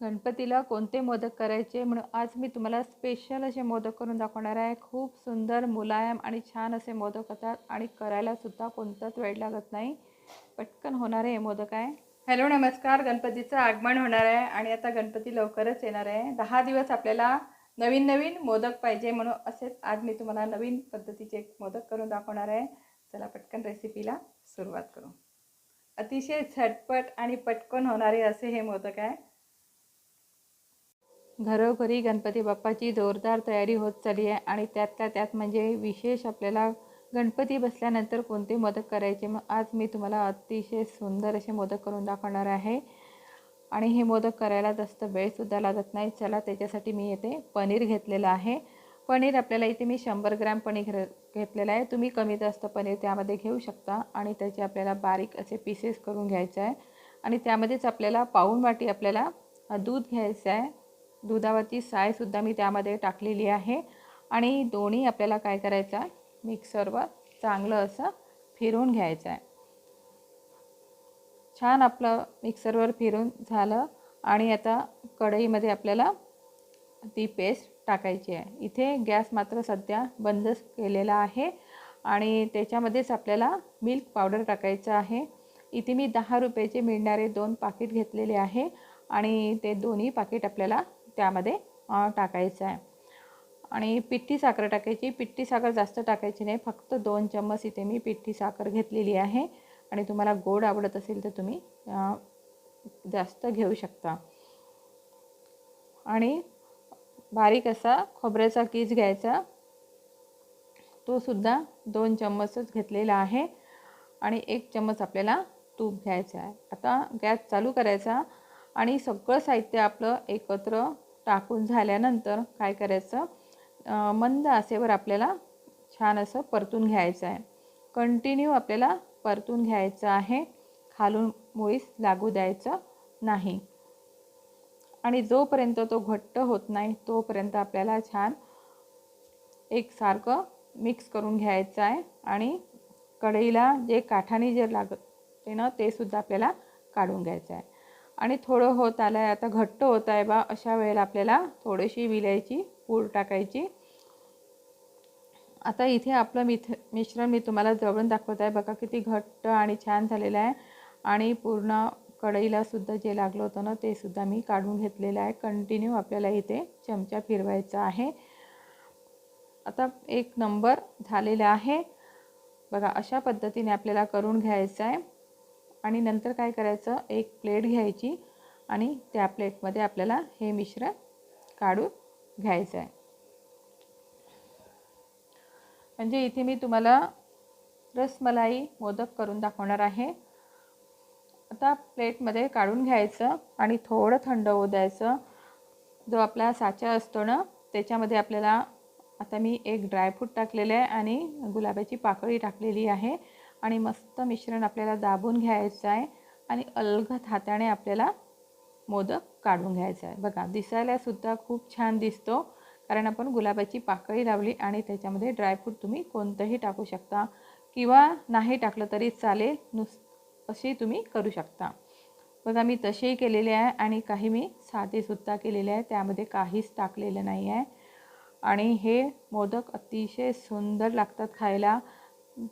गणपतीला कोणते मोदक करायचे म्हणून आज मी तुम्हाला स्पेशल असे मोदक करून दाखवणार आहे. खूप सुंदर मुलायम आणि छान असे मोदक होतात आणि करायलासुद्धा कोणताच वेळ लागत नाही. पटकन होणारे हे मोदक आहे. हॅलो नमस्कार. गणपतीचं आगमन होणार आहे आणि आता गणपती लवकरच येणार आहे. दहा दिवस आपल्याला नवीन नवीन मोदक पाहिजे म्हणून असेच आज मी तुम्हाला नवीन पद्धतीचे मोदक करून दाखवणार आहे. चला पटकन रेसिपीला सुरुवात करू. अतिशय झटपट आणि पटकन होणारे असे हे मोदक आहे. घरोघरी गणपती बाप्पाची जोरदार तयारी होत चालली आहे आणि त्यातल्या त्यात म्हणजे विशेष आपल्याला गणपती बसल्यानंतर कोणते मोदक करायचे? मग आज मी तुम्हाला अतिशय सुंदर असे मोदक करून दाखवणार आहे. आणि हे मोदक करायला जास्त वेळसुद्धा लागत नाही. चला त्याच्यासाठी मी येते. पनीर घेतलेलं आहे. पनीर आपल्याला इथे मी शंभर ग्रॅम पनीर घेतलेलं आहे. तुम्ही कमी जास्त पनीर त्यामध्ये घेऊ शकता आणि त्याचे आपल्याला बारीक असे पीसेस करून घ्यायचं आहे. आणि त्यामध्येच आपल्याला पाऊण वाटी आपल्याला दूध घ्यायचं आहे. दुधावरची सायसुद्धा मी त्यामध्ये टाकलेली आहे. आणि दोन्ही आपल्याला काय करायचं? आहे मिक्सरवर चांगलं असं फिरून घ्यायचं आहे. छान आपलं मिक्सरवर फिरून झालं आणि आता कढईमध्ये आपल्याला ती पेस्ट टाकायची आहे. इथे गॅस मात्र सध्या बंदच केलेला आहे आणि त्याच्यामध्येच आपल्याला मिल्क पावडर टाकायचं आहे. इथे मी दहा रुपयाचे मिळणारे दोन पाकिट घेतलेले आहे आणि ते दोन्ही पाकिट आपल्याला त्यामध्ये टाकायचं आहे. आणि पिठी साखर टाकायची. पिठी साखर जास्त टाकायची नाही. फक्त दोन चम्मच इथे मी पिठी साखर घेतलेली आहे. आणि तुम्हाला गोड आवडत असेल तर तुम्ही जास्त घेऊ शकता. आणि बारीक असा खोबऱ्याचा कीज घ्यायचा. तो सुद्धा दोन चम्मचच घेतलेला आहे. आणि एक चम्मच आपल्याला तूप घ्यायचं आहे. आता गॅस चालू करायचा. आणि सगळं साहित्य आपलं एकत्र टाकून झाल्यानंतर काय करायचं? मंद आसेवर आपल्याला छान असं परतून घ्यायचं आहे. कंटिन्यू आपल्याला परतून घ्यायचं आहे. खालून मुळीच लागू द्यायचं नाही. आणि जोपर्यंत तो घट्ट होत नाही तोपर्यंत आपल्याला छान एकसारखं मिक्स करून घ्यायचं आहे. आणि कढईला जे काठाने जे लागते ना ते सुद्धा आपल्याला काढून घ्यायचं आहे. आणि थोडं होत आलं आहे आता घट्ट होत आहे बा अशा वेळेला आपल्याला थोडीशी विलायची पूड टाकायची. आता इथे आपलं मिथ मिश्रण मी तुम्हाला जवळून दाखवत आहे. बघा किती घट्ट आणि छान झालेलं आहे. आणि पूर्ण कढईलासुद्धा जे लागलं होतं ना ते सुद्धा मी काढून घेतलेलं आहे. कंटिन्यू आपल्याला इथे चमचा फिरवायचा आहे. आता एक नंबर झालेला आहे. बघा अशा पद्धतीने आपल्याला करून घ्यायचं आहे. आणि नंतर काय करायचं? एक प्लेट घ्यायची आणि त्या प्लेटमध्ये आपल्याला हे मिश्रण काढून घ्यायचं आहे. म्हणजे इथे मी तुम्हाला रसमलाई मोदक करून दाखवणार आहे. आता प्लेटमध्ये काढून घ्यायचं आणि थोडं थंड होऊ द्यायचं. जो आपला साचा असतो ना त्याच्यामध्ये आपल्याला आता मी एक ड्रायफ्रूट टाकलेलं आहे आणि गुलाबाची पाकळी टाकलेली आहे. आणि मस्त मिश्रण आपल्याला दाबून घ्यायचं आहे आणि अलगद हाताने आपल्याला मोदक काढून घ्यायचं आहे. बघा दिसायलासुद्धा खूप छान दिसतो कारण आपण गुलाबाची पाकळी लावली आणि त्याच्यामध्ये ड्रायफ्रूट तुम्ही कोणतंही टाकू शकता किंवा नाही टाकलं तरी चालेल नुस अशी तुम्ही करू शकता. बघा मी तसेही केलेले आहे आणि काही मी साधेसुद्धा केलेले आहे त्यामध्ये काहीच टाकलेलं नाही आहे. आणि हे मोदक अतिशय सुंदर लागतात खायला.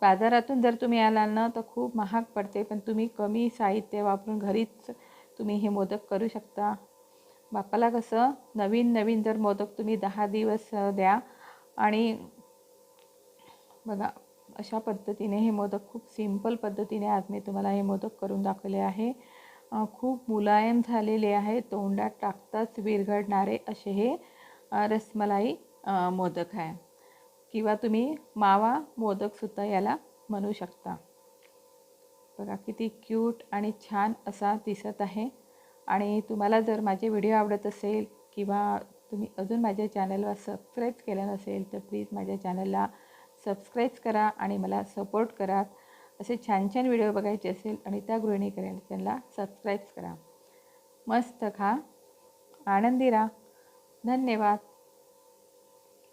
बाजारातून जर तुम्ही आलाल ना तर खूप महाग पडते. पण तुम्ही कमी साहित्य वापरून घरीच तुम्ही हे मोदक करू शकता. बापाला कसं नवीन नवीन जर मोदक तुम्ही दहा दिवस द्या आणि बघा अशा पद्धतीने हे मोदक खूप सिंपल पद्धतीने आज मी तुम्हाला हे मोदक करून दाखवले आहे. खूप मुलायम झालेले आहे तोंडात टाकताच विरघडणारे असे हे रसमलाई मोदक आहे. किंवा तुम्ही मावा मोदकसुद्धा याला म्हणू शकता. बघा किती क्यूट आणि छान असा दिसत आहे. आणि तुम्हाला जर माझे व्हिडिओ आवडत असेल किंवा तुम्ही अजून माझ्या चॅनलवर सबस्क्राईब केलं नसेल तर प्लीज माझ्या चॅनलला सबस्क्राईब करा आणि मला सपोर्ट करा. असे छान छान व्हिडिओ बघायचे असेल आणि त्या गृहिणी करेल त्यांना सबस्क्राईब करा. मस्त खा. आनंदी राहा. धन्यवाद.